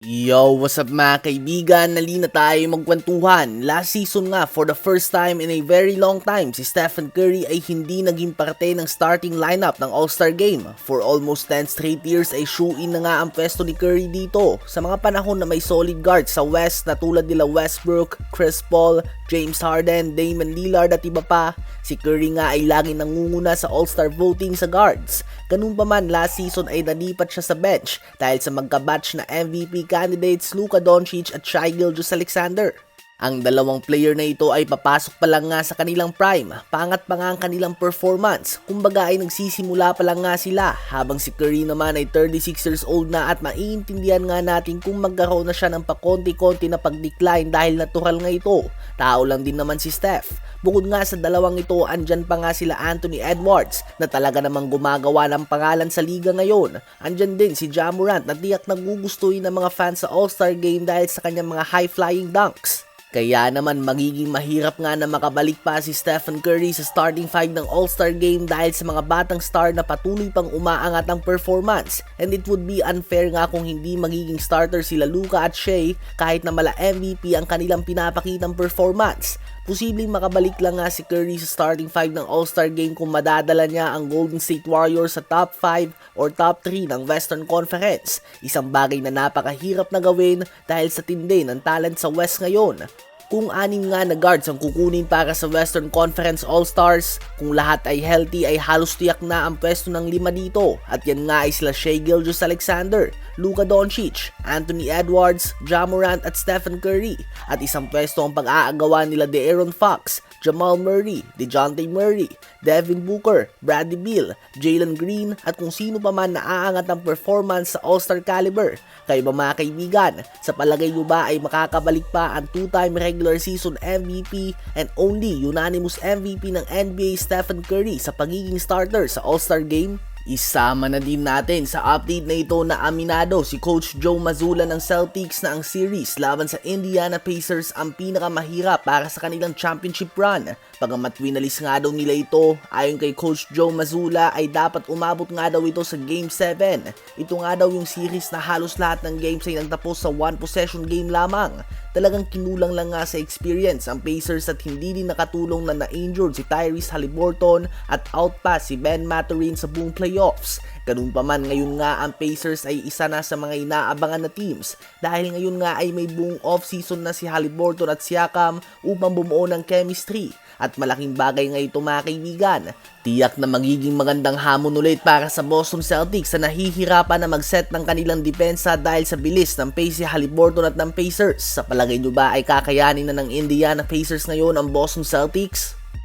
Yo, what's up mga kaibigan? Nali na tayo magkwentuhan. Last season nga, for the first time in a very long time, si Stephen Curry ay hindi naging parte ng starting lineup ng All-Star Game. For almost 10 straight years ay shoe-in na nga ang pwesto ni Curry dito. Sa mga panahon na may solid guards sa West na tulad nila Westbrook, Chris Paul, James Harden, Damon Lillard at iba pa, si Curry nga ay lagi nangunguna sa All-Star voting sa guards. Ganun pa man, last season ay nalipat siya sa bench dahil sa magkabatch na MVP candidates Luka Doncic at Shai Gilgeous-Alexander. Ang dalawang player na ito ay papasok pa lang nga sa kanilang prime, pangat pa nga ang kanilang performance, kumbaga ay nagsisimula pa lang nga sila, habang si Curry naman ay 36 years old na at maiintindihan nga natin kung magkaroon na siya ng pakonti-konti na pag-decline dahil natural nga ito. Tao lang din naman si Steph. Bukod nga sa dalawang ito, andyan pa nga sila Anthony Edwards na talaga namang gumagawa ng pangalan sa liga ngayon. Andyan din si Ja Morant na tiyak nagugustuhin ng mga fans sa All-Star Game dahil sa kanyang mga high-flying dunks. Kaya naman magiging mahirap nga na makabalik pa si Stephen Curry sa starting five ng All-Star Game dahil sa mga batang star na patuloy pang umaangat ang performance and it would be unfair nga kung hindi magiging starter sila Luka at Shea kahit na mala MVP ang kanilang pinapakitang performance. Posibleng makabalik lang nga si Curry sa starting 5 ng All-Star Game kung madadala niya ang Golden State Warriors sa top 5 or top 3 ng Western Conference. Isang bagay na napakahirap na gawin dahil sa tindi ng talent sa West ngayon. Kung anim nga na guards ang kukunin para sa Western Conference All-Stars, kung lahat ay healthy ay halos tiyak na ang pwesto ng lima dito at yan nga ay sila Shea Gilgeous-Alexander, Luka Doncic, Anthony Edwards, Ja Morant at Stephen Curry at isang pwesto ang pag-aagawa nila De'Aaron Fox, Jamal Murray, DeJounte Murray, Devin Booker, Bradley Beal, Jalen Green at kung sino pa man naaangat ng performance sa All-Star caliber. Kayo ba mga kaibigan, sa palagay nyo ba ay makakabalik pa ang two-time regular season MVP and only unanimous MVP ng NBA Stephen Curry sa pagiging starter sa All-Star Game? Isama na din natin sa update na ito na aminado si Coach Joe Mazzulla ng Celtics na ang series laban sa Indiana Pacers ang pinakamahirap para sa kanilang championship run. Pagamat winalis nga daw nila ito, ayon kay Coach Joe Mazzulla ay dapat umabot nga daw ito sa Game 7. Ito nga daw yung series na halos lahat ng games ay nagtapos sa one possession game lamang. Talagang kinulang lang nga sa experience ang Pacers at hindi din nakatulong na na-injured si Tyrese Halliburton at outpass si Ben Mathurin sa buong playoffs. Ganun pa man ngayon nga ang Pacers ay isa na sa mga inaabangan na teams dahil ngayon nga ay may buong off-season na si Halliburton at Siakam upang bumuo ng chemistry at malaking bagay nga ito mga kaibigan. Tiyak na magiging magandang hamon ulit para sa Boston Celtics na nahihirapan na mag-set ng kanilang depensa dahil sa bilis ng pace si Halliburton at ng Pacers. Sa palagay nyo ba ay kakayanin na ng Indiana Pacers ngayon ang Boston Celtics?